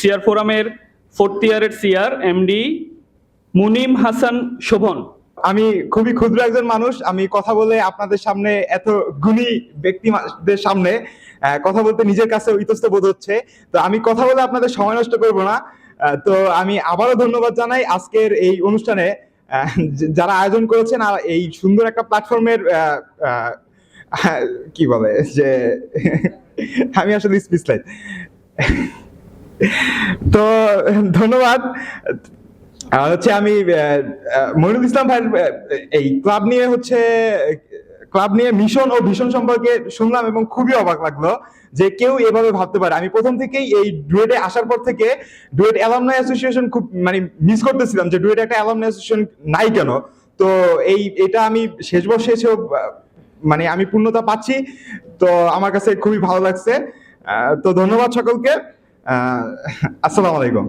CR ফোরামের fourth ইয়ারের CR MD Munim Hasan Shovon. আমি খুবই ক্ষুদ্র একজন মানুষ, আমি কথা বলে আপনাদের সামনে এত গুণী ব্যক্তিদের সামনে কথা বলতে নিজের কাছে ইতস্ত বোধ হচ্ছে। তো আমি কথা বলে আপনাদের সময় নষ্ট করব না। তো আমি আবারও ধন্যবাদ জানাই আজকের এই অনুষ্ঠানে। যারা আয়োজন করেছেন আর এই সুন্দর একটা প্ল্যাটফর্মের কি বলে, যে, আমি আসলে স্পিচলাইট তো ধন্যবাদ। হচ্ছে আমি মনিরুল ইসলাম ভাইয়ের এই ক্লাব নিয়ে হচ্ছে, ক্লাব নিয়ে মিশন ও ভীষণ সম্পর্কে শুনলাম এবং খুবই অবাক লাগল যে কেউ এভাবে ভাবতে পারে। আমি প্রথম থেকেই এই ডুয়েটে আসার পর থেকে ডুয়েট অ্যালামনাই অ্যাসোসিয়েশন খুব মানে মিস করতেছিলাম যে ডুয়েট একটা অ্যালামনাই অ্যাসোসিয়েশন নাই কেন? তো এই, এটা আমি শেষ বর্ষে মানে আমি পূর্ণতা পাচ্ছি। তো আমার কাছে খুবই ভালো লাগছে। তো ধন্যবাদ সকলকে। আসসালামু আলাইকুম।